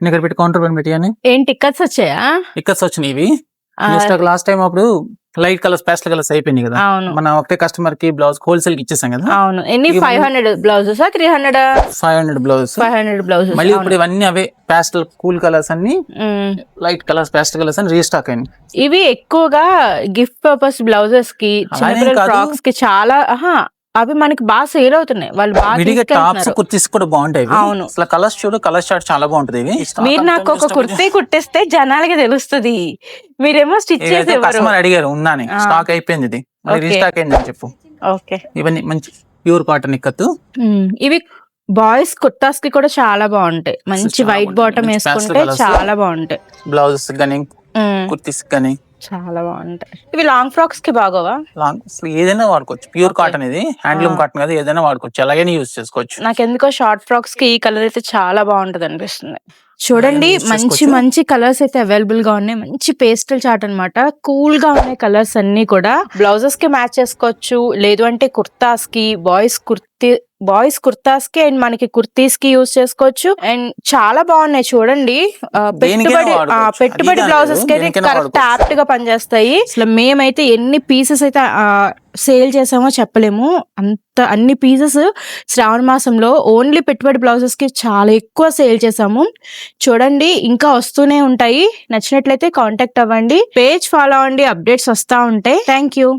నేను ఇక్కడ పెట్టి కౌంటర్ పైన పెట్టి ఏంటి టిక్కట్స్ వచ్చాయా? ఇక్కడ వచ్చినాయి ఇవి. లాస్ట్ టైం అప్పుడు లైట్ కలర్స్ పేస్టల్ కలర్స్ అయిపోయినాయి కదా. మన ఒకటే కస్టమర్కి బ్లౌజ్ హోల్సేల్కి ఇచ్చేసాం కదా. అవును. ఎన్ని? Five hundred blouses three hundred five hundred blouse five hundred blouses మళ్ళీ ఇప్పుడు ఇవన్నీ అవే పేస్టల్ కూల్ కలర్స్ అన్ని లైట్ కలర్స్ పేస్టల్ కలర్స్ అని రీస్టాక్ అయింది ఇవి ఎక్కువగా గిఫ్ట్ పర్పస్ బ్లౌజెస్కి. ఫ్రాక్స్కి చాలా అవి మనకి బాగా సేల్ అవుతున్నాయి. వాళ్ళు బాగా టాప్స్. కుర్తీస్ కూడా బాగుంటాయి. అవును. అసలు కలర్స్ చూడు కలర్ షార్ట్ చాలా బాగుంటది ఇవి. మీరు నాకు ఒక కుర్తీ కుట్టిస్తే జనాలకి తెలుస్తుంది. మీరేమో స్టిచ్ చేసి కస్టమర్ అడిగారు ఉన్నాని. స్టాక్ అయిపోయింది ఇది. రీస్టాక్ అయింది అని చెప్పు. ఓకే. ఇవన్నీ మంచి ప్యూర్ కాటన్ ఇక్కత్తు. ఇవి బాయ్స్ కుర్తాస్కి కూడా చాలా బాగుంటాయి. మంచి వైట్. బాటమ్ వేసుకుంటే. చాలా బాగుంటాయి. బ్లౌజెస్ కానీ కుర్తీస్ కానీ చాలా బాగుంటాయి. ఇవి లాంగ్ ఫ్రాక్స్కి బాగోవా? లాంగ్ అసలు ఏదైనా వాడుకోవచ్చు. ప్యూర్. కాటన్ ఇది. హ్యాండ్లూమ్. కాటన్ కదా ఏదైనా వాడుకోవచ్చు. అలాగనే యూజ్ చేసుకోవచ్చు. నాకు ఎందుకో షార్ట్ ఫ్రాక్స్కి ఈ కలర్ అయితే చాలా బాగుంటది అనిపిస్తుంది. చూడండి మంచి. మంచి కలర్స్ అయితే అవైలబుల్గా ఉన్నాయి. మంచి పేస్టల్ చాట్ అన్నమాట. కూల్గా ఉన్నాయి కలర్స్ అన్ని కూడా. బ్లౌజెస్కి మ్యాచ్ చేసుకోవచ్చు. లేదు అంటే కుర్తాస్కి బాయ్స్ కుర్తీ బాయ్స్ కుర్తాస్కి అండ్ మనకి కుర్తీస్కి యూజ్ చేసుకోవచ్చు. అండ్ చాలా బాగున్నాయి చూడండి. పెట్టుబడి. పెట్టుబడి బ్లౌజెస్కి అయితే కరెక్ట్. యాప్ట్గా పనిచేస్తాయి. అసలు మేమైతే ఎన్ని పీసెస్ అయితే సేల్ చేసామో చెప్పలేము. అంత అన్ని పీసెస్ శ్రావణ మాసంలో ఓన్లీ పెట్టుబడి బ్లౌజెస్కి చాలా ఎక్కువ సేల్ చేసాము. చూడండి ఇంకా వస్తూనే ఉంటాయి. నచ్చినట్లయితే కాంటాక్ట్ అవ్వండి. పేజ్ ఫాలో అవ్వండి అప్డేట్స్ వస్తా ఉంటాయి థ్యాంక్ యూ